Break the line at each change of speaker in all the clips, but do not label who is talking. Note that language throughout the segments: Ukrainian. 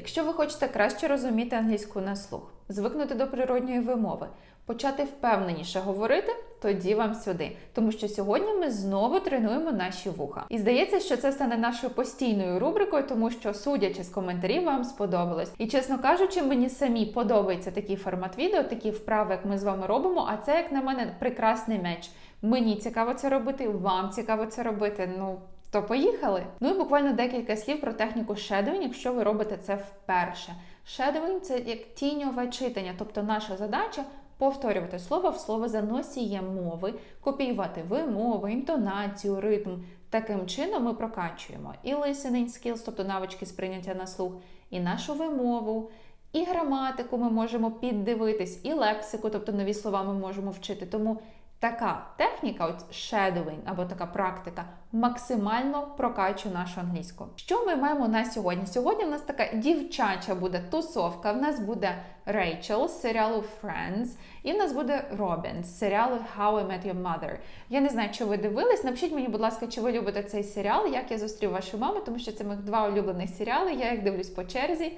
Якщо ви хочете краще розуміти англійську на слух, звикнути до природньої вимови, почати впевненіше говорити, тоді вам сюди. Тому що сьогодні ми знову тренуємо наші вуха. І здається, що це стане нашою постійною рубрикою, тому що, судячи з коментарів, вам сподобалось. І чесно кажучи, мені самі подобається такий формат відео, такі вправи, як ми з вами робимо. А це, як на мене, прекрасний меч. Мені цікаво це робити, вам цікаво це робити. Ну. То поїхали. Ну і буквально декілька слів про техніку shadowing, якщо ви робите це вперше. Shadowing – це як тіньове читання, тобто наша задача повторювати слово в слово за носієм мови, копіювати вимови, інтонацію, ритм. Таким чином ми прокачуємо і listening skills, тобто навички сприйняття на слух, і нашу вимову, і граматику ми можемо піддивитись, і лексику, тобто нові слова ми можемо вчити. Тому така техніка, от shadowing або така практика, максимально прокачує нашу англійську. Що ми маємо на сьогодні? Сьогодні в нас така дівчача буде тусовка. В нас буде Рейчел з серіалу Friends, і в нас буде Робін з серіалу How I Met Your Mother. Я не знаю, чи ви дивились. Напишіть мені, будь ласка, чи ви любите цей серіал, як я зустрів вашу маму, тому що це моїх два улюблених серіали. Я їх дивлюсь по черзі.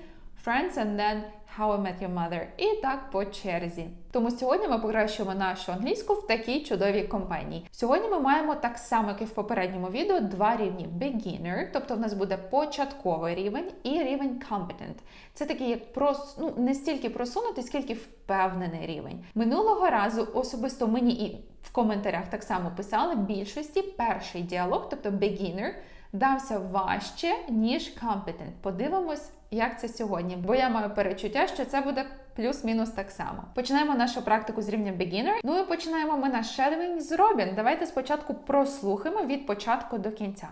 Friends and then How I Met Your Mother. І так по черзі. Тому сьогодні ми покращуємо нашу англійську в такій чудовій компанії. Сьогодні ми маємо так само, як і в попередньому відео, два рівні: beginner, тобто в нас буде початковий рівень, і рівень competent. Це такий як прос, ну не стільки просунутий, скільки впевнений рівень. Минулого разу особисто мені і в коментарях так само писали більшості перший діалог, тобто beginner, дався важче, ніж competent. Подивимось, як це сьогодні, бо я маю перечуття, що це буде плюс-мінус так само. Починаємо нашу практику з рівня beginner. Ну і починаємо ми наш shadowing з Робін. Давайте спочатку прослухаємо від початку до кінця.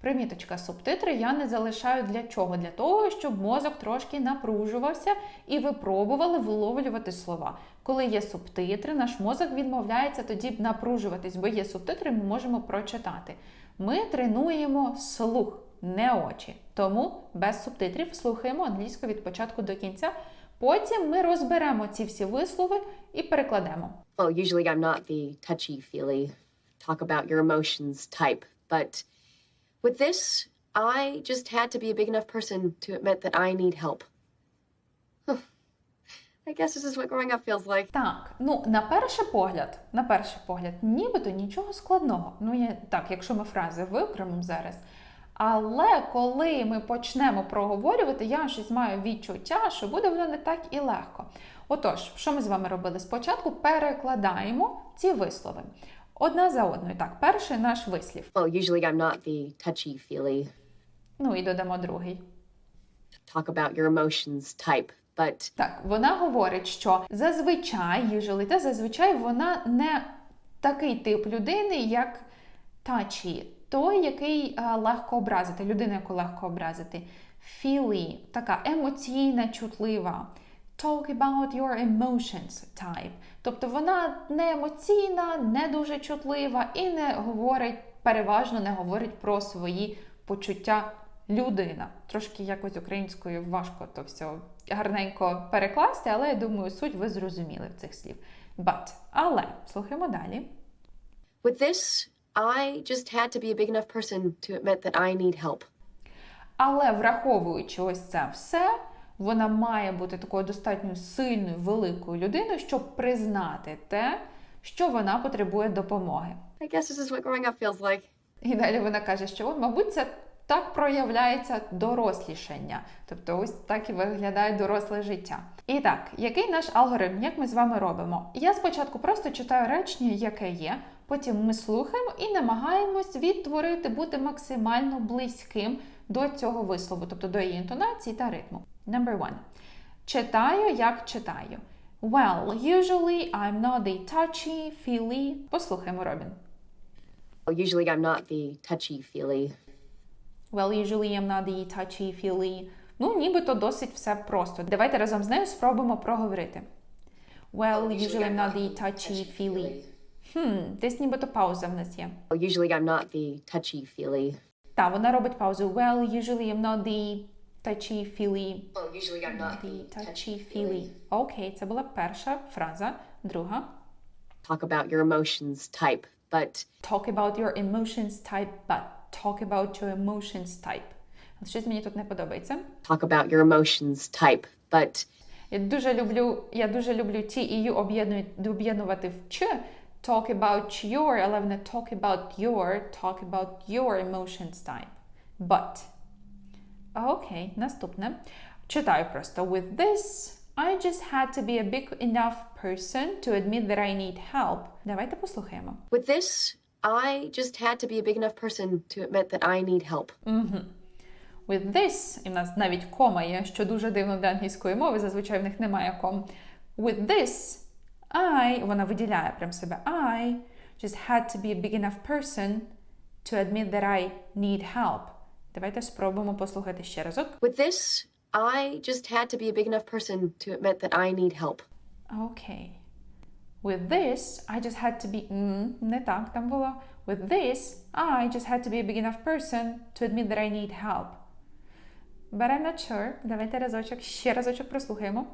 Приміточка, субтитри я не залишаю для чого? Для того, щоб мозок трошки напружувався і ви пробували виловлювати слова. Коли є субтитри, наш мозок відмовляється тоді напружуватись, бо є субтитри, ми можемо прочитати. Ми тренуємо слух, не очі. Тому без субтитрів слухаємо англійську від початку до кінця. Потім ми розберемо ці всі вислови і перекладемо.
Well, usually I'm not the touchy feely, talk about your emotions type, but with this, I just had to be a big enough person to admit that I need help. I guess this is what growing up feels like.
Так, ну на перший погляд, на перший погляд, нібито нічого складного. Ну я так, якщо ми фрази виокремимо зараз. Але коли ми почнемо проговорювати, я щось маю відчуття, що буде воно не так і легко. Отож, що ми з вами робили? Спочатку перекладаємо ці вислови одна за одною. Так, перший наш вислів.
Well, usually I'm not the touchy feely,
Ну і додамо другий.
talk about your emotions type, but
Так, вона говорить, що зазвичай, usually, зазвичай вона не такий тип людини, як тачі, той, який е, легко образити, людина, яку легко образити. Feely, така емоційна, чутлива. Talk about your emotions type. Тобто вона не емоційна, не дуже чутлива і не говорить, переважно не говорить про свої почуття людина. Трошки якось українською важко то все гарненько перекласти, але я думаю, суть ви зрозуміли в цих слів. But, але слухаємо далі.
with this, I just had to be a big enough person to admit that I need help.
Але враховуючи ось це все, вона має бути такою достатньо сильною, великою людиною, щоб признати те, що вона потребує допомоги.
I guess this is what growing up feels like.
І далі вона каже, що, мабуть, це так проявляється дорослішання. Тобто, ось так і виглядає доросле життя. І так, який наш алгоритм, як ми з вами робимо? Я спочатку просто читаю речення, яке є, потім ми слухаємо і намагаємось відтворити, бути максимально близьким до цього вислову, тобто до її інтонації та ритму. Number one. Читаю, як читаю. Well, usually I'm not the touchy, feely. Послухаємо, Робін.
Well, usually I'm not the touchy feely,
Well, usually I'm not the touchy, feely. Ну, нібито досить все просто. Давайте разом з нею спробуємо проговорити. Well, usually I'm not the touchy, feely. Хм, десь нібито пауза в нас є.
Well, usually I'm not the touchy feely.
Та, вона робить паузу. Well, usually I'm not the touchy, feely.
Well, usually I'm not
The touchy, feely. Окей, це була перша фраза. Друга.
talk about your emotions type, but
Talk about your emotions type, but talk about your emotions type. Щось мені тут не подобається.
talk about your emotions type, but
Я дуже люблю, я дуже люблю ті і ю об'єднують- об'єднувати в ч. Talk about your, але не talk about your, talk about your emotions type. But. А, Окей, наступне. Читаю просто. With this, I just had to be a big enough person to admit that I need help. Давайте послухаємо.
with this, I just had to be a big enough person to admit that I need help.
With this, і в нас навіть кома є, що дуже дивно для англійської мови, зазвичай в них немає ком. With this, I, вона виділяє прям себе, I just had to be a big enough person to admit that I need help. Давайте спробуємо послухати ще разок.
With this, I just had to be a big enough person to admit that I need help.
Окей. With this, I just had to be. М, не так там було. With this, I just had to be a big enough person to admit that I need help. But I'm not sure. Давайте разочок, ще разочок прослухаємо.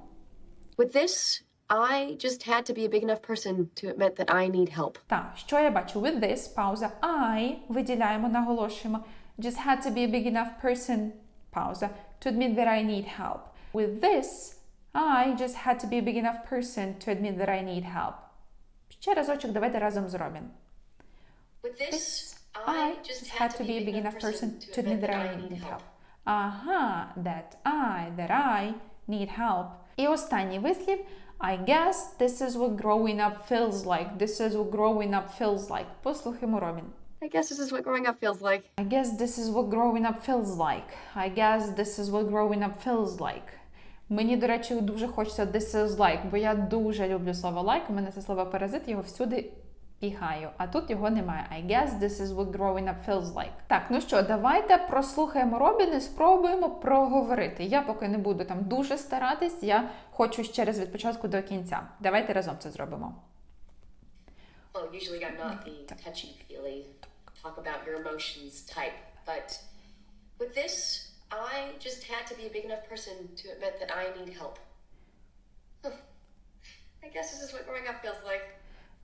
With this, I just had to be a big enough person to admit that I need help.
Так, що я бачу? With this, пауза. I виділяємо, наголошуємо. Just had to be a big enough person, пауза, to admit that I need help. With this, I just had to be a big enough person to admit that I need help. Ще разочок, давайте разом зробимо.
With this,
I just had to be a big enough person to admit that I need help. Ага, that I, that I need help. І останній вислів. I guess this is what growing up feels like. This is what growing up feels like. Послухаймо Робін.
I guess this is what growing up feels like.
I guess this is what growing up feels like. I guess this is what growing up feels like. Мені, до речі, дуже хочеться this бо я дуже люблю слово like. У мене це слово паразит, його всюди піхаю, а тут його немає. I guess this is what growing up feels like. Так, ну що, давайте прослухаємо Робін і спробуємо проговорити. Я поки не буду там дуже старатись, я хочу ще раз від початку до кінця. Давайте разом це зробимо.
Well, usually I'm not the touchy feely, talk about your emotions type, but with this, I just had to be a big enough person to admit that I need help. I guess this is what growing up feels like.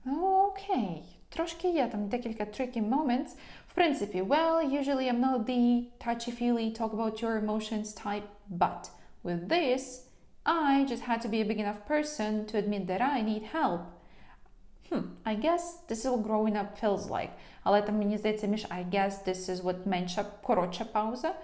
Окей, трошки є там декілька tricky moments. В принципі, well, usually I'm not the touchy-feely, talk about your emotions type, but with this, I just had to be a big enough person to admit that I need help. Hmm, I guess this is what growing up feels like. Але там мені здається між I guess this is what менша, коротша пауза.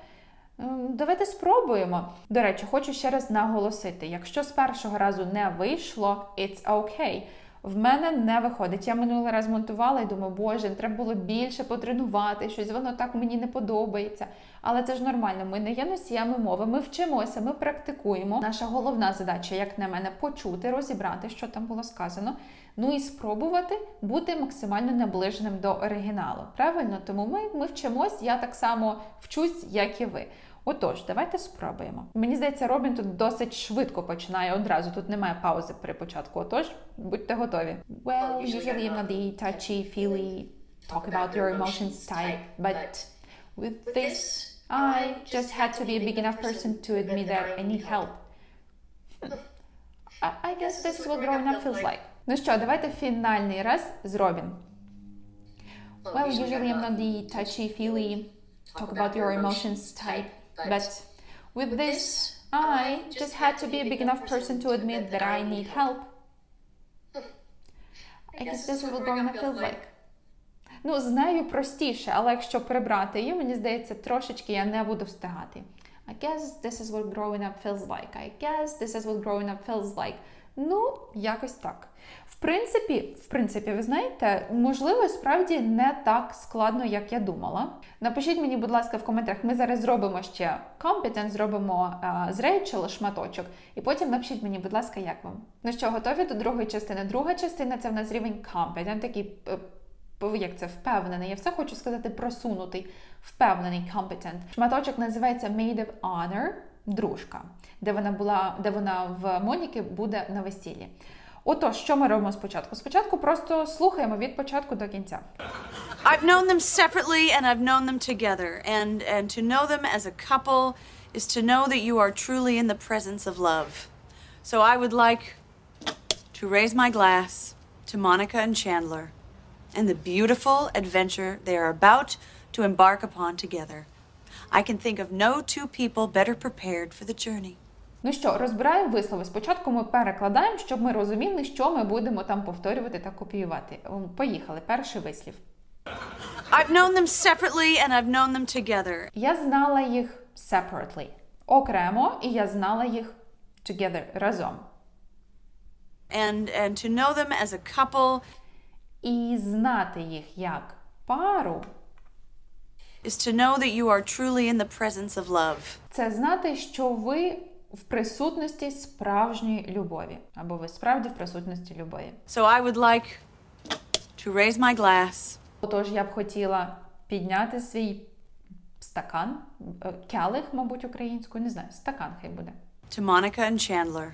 Ем, Давайте спробуємо. До речі, хочу ще раз наголосити: якщо з першого разу не вийшло, it's okay. В мене не виходить. Я минулий раз монтувала і думаю, боже, треба було більше потренувати, щось воно так мені не подобається. Але це ж нормально. Ми не є носіями мови, ми вчимося, ми практикуємо. Наша головна задача, як на мене, почути, розібрати, що там було сказано. Ну і спробувати бути максимально наближеним до оригіналу. Правильно? Тому ми, ми вчимось, я так само вчусь, як і ви. Отож, давайте спробуємо. Мені здається, Робін тут досить швидко починає одразу. Тут немає паузи при початку. Отож, будьте готові. Well, usually I'm not the touchy, feely, talk about your emotions type, but with this, I just had to be a big enough person to admit that I need help. I, guess this is what growing up feels like. Ну що, давайте фінальний раз з Робін. Well, usually I'm not the touchy, feely, talk about your emotions type, but with this, I just had to be a big enough person to admit that I need help. I guess this is what growing up feels like. Ну, з нею простіше, але якщо прибрати її, мені здається, трошечки я не буду встигати. I guess this is what growing up feels like. I guess this is what growing up feels like. Ну, якось так. В принципі, в принципі, ви знаєте, можливо, справді не так складно, як я думала. Напишіть мені, будь ласка, в коментарях. Ми зараз зробимо ще competent, зробимо а, з Рейчел шматочок, і потім напишіть мені, будь ласка, як вам. Ну що, готові до другої частини? Друга частина це в нас рівень competent, такий. е, як це впевнений, я все хочу сказати просунутий, впевнений, competent. Шматочок називається Maid of Honor, дружка, де вона була, де вона в Моніки буде на весіллі. Отож, що ми робимо спочатку? Спочатку просто слухаємо від початку до кінця.
I've known them separately and I've known them together. And, and to know them as a couple is to know that you are truly in the presence of love. So I would like to raise my glass to Monica and Chandler and the beautiful adventure they are about to embark upon together. I can think of no two people better prepared for the journey.
Ну що, розбираємо вислови. Спочатку ми перекладаємо, щоб ми розуміли, що ми будемо там повторювати та копіювати. Поїхали. Перший вислів.
I've known them separately and I've known them together.
Я знала їх separately. Окремо, і я знала їх together разом.
And and to know them as a couple
І знати їх як пару
is to know that you are truly in the presence of love.
це знати, що ви в присутності справжньої любові, або ви справді в присутності любові.
So I would like to raise my glass
Отож, я б хотіла підняти свій стакан, е, келих, мабуть, українською, не знаю, стакан хай буде.
to Monica and Chandler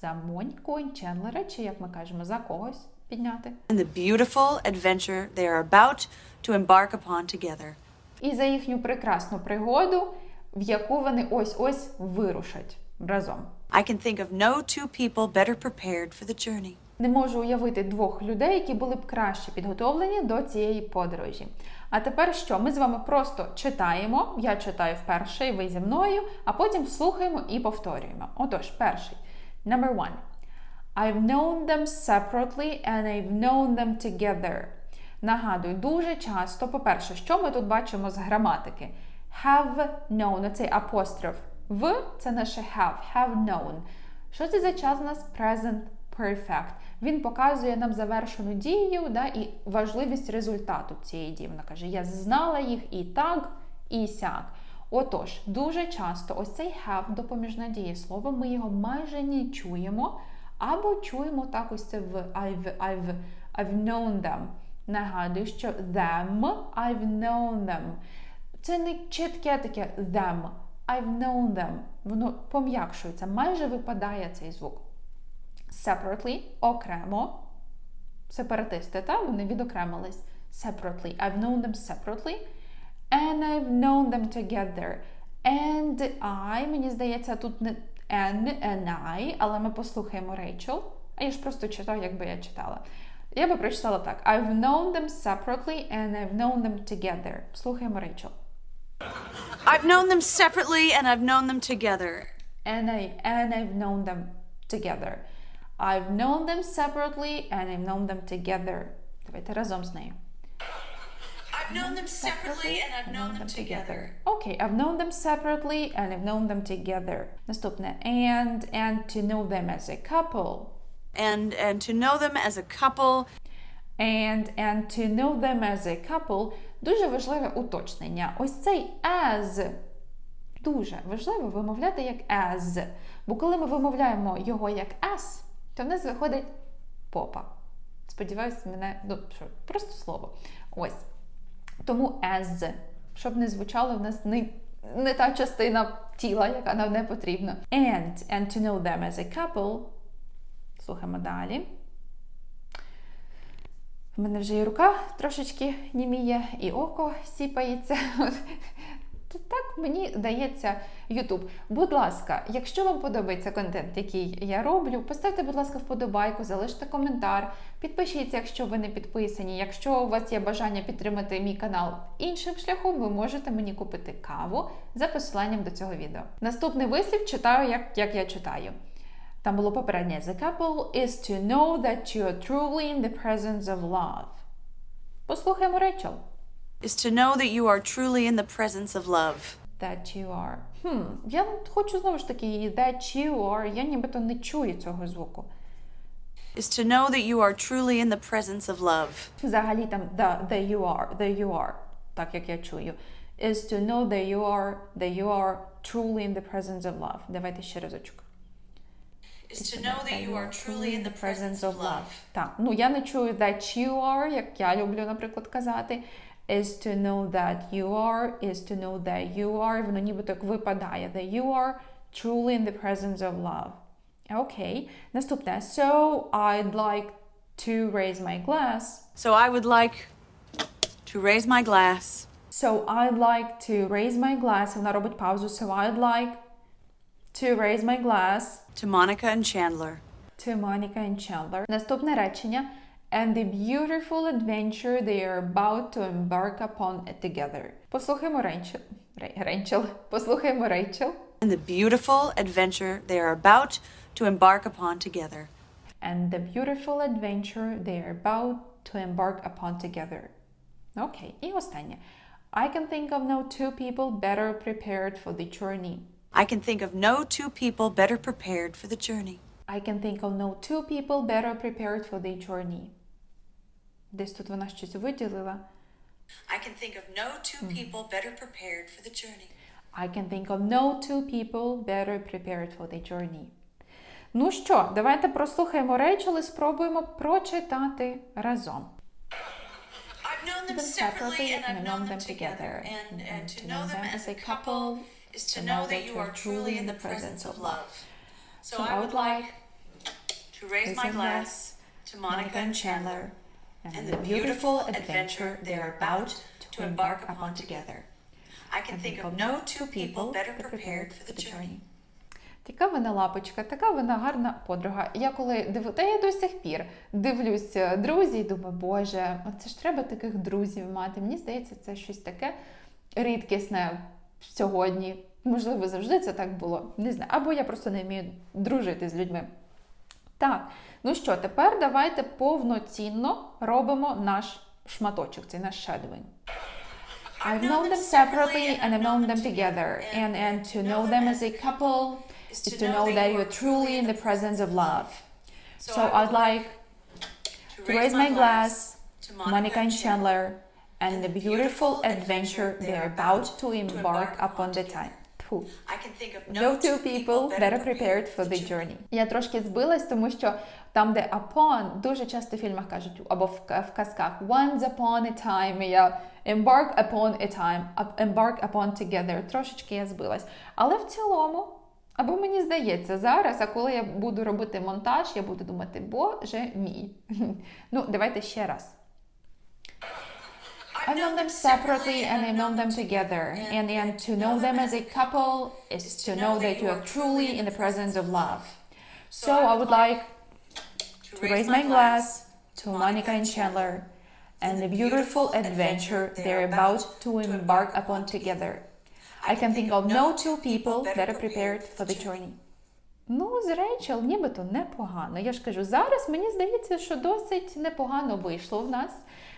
За Моньку і Чендлера, чи як ми кажемо, за когось підняти.
and the beautiful adventure they are about to embark upon together.
І за їхню прекрасну пригоду, в яку вони ось-ось вирушать разом.
I can think of no two people better prepared for the journey.
Не можу уявити двох людей, які були б краще підготовлені до цієї подорожі. А тепер що? Ми з вами просто читаємо. Я читаю вперше, і ви зі мною, а потім слухаємо і повторюємо. Отож, перший. Number one. I've known them separately and I've known them together. Нагадую, дуже часто, по-перше, що ми тут бачимо з граматики? Have known, оцей апостроф. В це наше have, have known. Що це за час у нас present perfect? Він показує нам завершену дію да, і важливість результату цієї дії. Вона каже: Я знала їх і так, і сяк. Отож, дуже часто ось цей have допоміжне дієслово, ми його майже не чуємо, або чуємо так ось це в I've, I've, I've known them. Нагадую, що them, I've known them. Це не чітке таке them. I've known them. Воно пом'якшується, майже випадає цей звук. Separately, окремо. Сепаратисти, так? Вони відокремились. Separately. I've known them separately. And I've known them together. And I, мені здається, тут не N, and I, але ми послухаємо Рейчел. А я ж просто читаю, якби я читала. Я би прочитала так: I've known them separately and I've known them together. Слухаємо Рейчел.
I've known them separately and I've known them together.
And I and I've known them together. I've known them separately and I've known them together. Давайте разом з нею.
I've known them separately and I've known them together.
Окей, I've known them separately and I've known them together. Наступне and and to know them as a couple.
And and to know them as a couple
And and to know them as a couple дуже важливе уточнення. Ось цей as дуже важливо вимовляти як as. Бо коли ми вимовляємо його як as, то в нас виходить попа. Сподіваюсь, мене ну, що, просто слово. Ось. Тому as, щоб не звучало в нас не, не та частина тіла, яка нам не потрібна. And and to know them as a couple. Слухаємо далі. У мене вже і рука трошечки німіє, і око сіпається. Так мені дається YouTube. Будь ласка, якщо вам подобається контент, який я роблю, поставте, будь ласка, вподобайку, залиште коментар, підпишіться, якщо ви не підписані. Якщо у вас є бажання підтримати мій канал іншим шляхом, ви можете мені купити каву за посиланням до цього відео. Наступний вислів читаю, як, як я читаю. Там було попереднє The couple is to know that you are truly in the presence of love. Послухаємо Рейчел.
is to know that you are truly in the presence of love.
That you are. Хм, я хочу знову ж таки that you are. Я нібито не чую цього звуку.
Is to know that you are truly in the presence of love.
Взагалі там the, the you are, the you are, так як я чую. Is to know that you are, that you are truly in the presence of love. Давайте ще разочок.
Is to know that you are truly in the presence of love.
Так, ну я не чую that you are, як я люблю, наприклад, казати. Is to know that you are, is to know that you are. Воно ніби так випадає. That you are truly in the presence of love. Окей. Наступне. So I'd like to raise my glass.
So I would like to raise my glass
So I'd like to raise my glass. Вона робить паузу. So I'd like to raise my glass
to Monica and Chandler.
to Monica and Chandler. Наступне речення. And the beautiful adventure they are about to embark upon together. Послухаймо Рейчел. Рей- Рейчел. Послухаємо Рейчел.
and the beautiful adventure they are about to embark upon together.
And the beautiful adventure they are about to embark upon together. Окей, і останнє. I can think of no two people better prepared for the journey.
I can think of no two people better prepared for the journey.
I can think of no two people better prepared for the journey. Десь тут вона щось виділила.
I can think of no two people better prepared for the journey.
I can think of no two people better prepared for the journey. Ну що, давайте прослухаємо Рейчел і спробуємо прочитати разом.
I've known them
them
separately and I've known them together. And, and to know them as a couple is to know that you are truly in the presence of love. So I would like to raise my glass to Monica and Chandler and the beautiful adventure they're about to embark upon together. I can think of no two people better prepared for the journey.
Така вона лапочка, така вона гарна подруга. Я коли дивлю, та я до сих пір дивлюся друзі і думаю, боже, оце ж треба таких друзів мати. Мені здається, це щось таке рідкісне сьогодні. Можливо, завжди це так було. Не знаю. Або я просто не вмію дружити з людьми. Так, ну що, тепер давайте повноцінно робимо наш шматочок, цей наш shadowing. I've known them separately and I've known them together. And, and to know them as a couple is to know that you're truly in the presence of love. So I'd like to raise my glass to Monica and Chandler and the beautiful adventure they're about to embark upon the time.
Of
No two people better prepared for the journey. Я трошки збилась, тому що там, де upon, дуже часто в фільмах кажуть, або в, в казках once upon a time, я embark upon a time, embark upon together. Трошечки я збилась. Але в цілому, або мені здається, зараз, а коли я буду робити монтаж, я буду думати, боже мій. Ну, давайте ще раз. I've known them separately and I've known them together. And, and to know them as a couple is to know that you are truly in the presence of love. So I would like to raise my glass to Monica and Chandler and the beautiful adventure they're about to embark upon together. I can think of no two people better prepared for the journey. Ну, з Рейчел нібито непогано. Я ж кажу, зараз мені здається, що досить непогано вийшло в нас.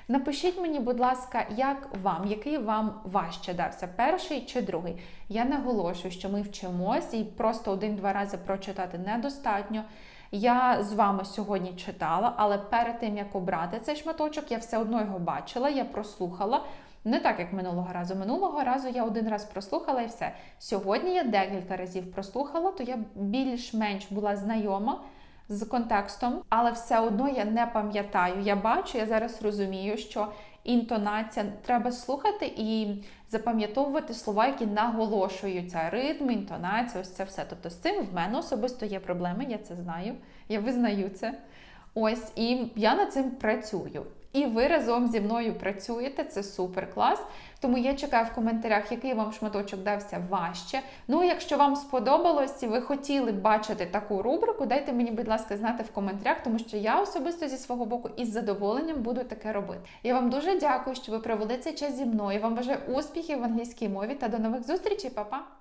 Напишіть мені, будь ласка, як вам, який вам важче дався, перший чи другий. Я наголошую, що ми вчимось і просто один-два рази прочитати недостатньо. Я з вами сьогодні читала, але перед тим як обрати цей шматочок, я все одно його бачила, я прослухала. Не так, як минулого разу. Минулого разу я один раз прослухала і все. Сьогодні я декілька разів прослухала, то я більш-менш була знайома з контекстом, але все одно я не пам'ятаю. Я бачу, я зараз розумію, що інтонація треба слухати і запам'ятовувати слова, які наголошуються. Ритм, інтонація, ось це все. Тобто з цим в мене особисто є проблеми, я це знаю, я визнаю це. Ось, і я над цим працюю. І ви разом зі мною працюєте, це супер клас. Тому я чекаю в коментарях, який вам шматочок дався важче. Ну, якщо вам сподобалось і ви хотіли бачити таку рубрику, дайте мені, будь ласка, знати в коментарях, тому що я особисто зі свого боку із задоволенням буду таке робити. Я вам дуже дякую, що ви провели цей час зі мною. Вам бажаю успіхів в англійській мові та до нових зустрічей, Па-па!